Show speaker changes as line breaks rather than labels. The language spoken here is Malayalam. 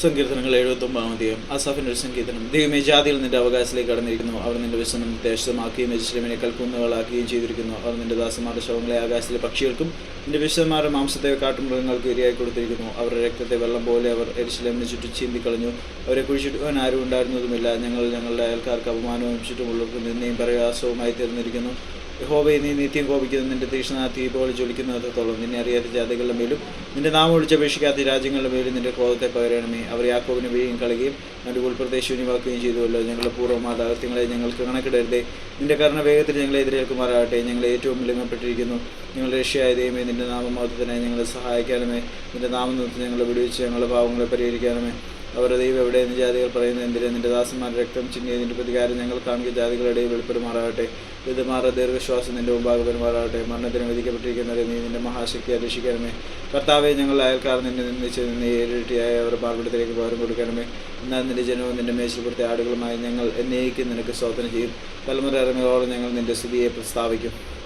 സങ്കീർത്തനങ്ങൾ എഴുപത്തൊമ്പതാം അധ്യായം. അസഫിന്റെ ഒരു സങ്കീർത്തനം. ദൈവമേ ജാതിയിൽ നിന്റെ അവകാശത്തിലേക്ക് കടന്നിരിക്കുന്നു. അവർ നിന്റെ വിശ്വനം ദേശമാക്കുകയും യജശ്രമിനേക്കാൾ കൽക്കുന്നുകളാക്കുകയും ചെയ്തിരിക്കുന്നു. അവർ നിന്റെ ദാസന്മാരുടെ ശവങ്ങളെ ആകാശത്തിലെ പക്ഷികൾക്കും നിന്റെ വിശ്വന്മാരുടെ മാംസത്തെ കാട്ടുമൃഗങ്ങൾക്ക് ഇരയായി കൊടുത്തിരിക്കുന്നു. അവരുടെ രക്തത്തെ വെള്ളം പോലെ അവർ എരിശിലമിന് ചുറ്റും ചീന്തിക്കളഞ്ഞു. അവരെ കുഴിച്ചിട്ടുവാൻ ആരും ഉണ്ടായിരുന്നതുമില്ല. ഞങ്ങൾ ഞങ്ങളുടെ അയൽക്കാർക്ക് അപമാനവും ചുറ്റുമുള്ളവർക്ക് നിന്നെയും പ്രയാസവുമായി തീർന്നിരിക്കുന്നു. യഹോവയെ നീ നിത്യം കോപിക്കുന്നു. നിന്റെ തീക്ഷ്ണ തീ പോലെ ജ്വലിക്കുന്നതോളം നിന്നെ അറിയാത്ത ജാതികളുടെ മേലും നിന്റെ നാമം വിളിച്ചപേക്ഷിക്കാത്ത രാജ്യങ്ങളുടെ മേലും നിന്റെ ക്രോധത്തെ പകരണമേ. അവർ യാക്കോവിനെ വീഴും കളയുകയും അവന്റെ ഉൾപ്രദേശൂന്യമാക്കുകയും ചെയ്തുവല്ലോ. ഞങ്ങളുടെ പൂർവമാതാകൃത്യങ്ങളെ ഞങ്ങൾക്ക് കണക്കിടരുതേ. നിന്റെ കരുണ വേഗത്തിൽ ഞങ്ങളെ എതിരേൽക്കുമാറാകട്ടെ. ഞങ്ങൾ ഏറ്റവും വിലങ്ങപ്പെട്ടിരിക്കുന്നു ഞങ്ങളുടെ രക്ഷയായ ദൈവമേ നിന്റെ നാമമഹത്വത്തിനായി ഞങ്ങളെ സഹായിക്കാനുമേ. നിന്റെ നാമം നിർത്തി ഞങ്ങളെ വിടുവിച്ച് ഞങ്ങളുടെ പാവങ്ങളെ പരിഹരിക്കണമേ അവരുടെ ദൈവം എവിടെ എന്ന് ജാതികൾ പറയുന്നത് എന്തിന്? നിന്റെ ദാസന്മാരുടെ രക്തം ചിന്നിയതിന്റെ പ്രതികാരം ഞങ്ങൾ കാണുക ജാതികളുടെ വെളിപ്പെടുമാറാകട്ടെ. ഇത് മാറ ദീർഘശ്വാസം നിന്റെ മുമ്പാകെ പെരുമാറാകട്ടെ മരണത്തിന് വിധിക്കപ്പെട്ടിരിക്കുന്നവരെ നീ നിന്റെ മഹാശക്തി അന്വേഷിക്കണമേ. കർത്താവെ ഞങ്ങൾ അയൽക്കാർ നിന്നെ നിന്നിച്ച് നിന്നെ ഏഴിട്ടിയായ അവരുടെ പാർപ്പിടത്തിലേക്ക് പകരം കൊടുക്കണമേ. എന്നാൽ നിന്റെ ജനവും നിന്റെ മേശപ്പുറത്തെ ആടുകളുമായി ഞങ്ങൾ എന്നേക്കും നിനക്ക് സ്വാതന്ത്ര്യം ചെയ്യും. തലമുറ ഇറങ്ങിയോളം ഞങ്ങൾ നിന്റെ സ്തുതിയെ പ്രസ്താവിക്കും.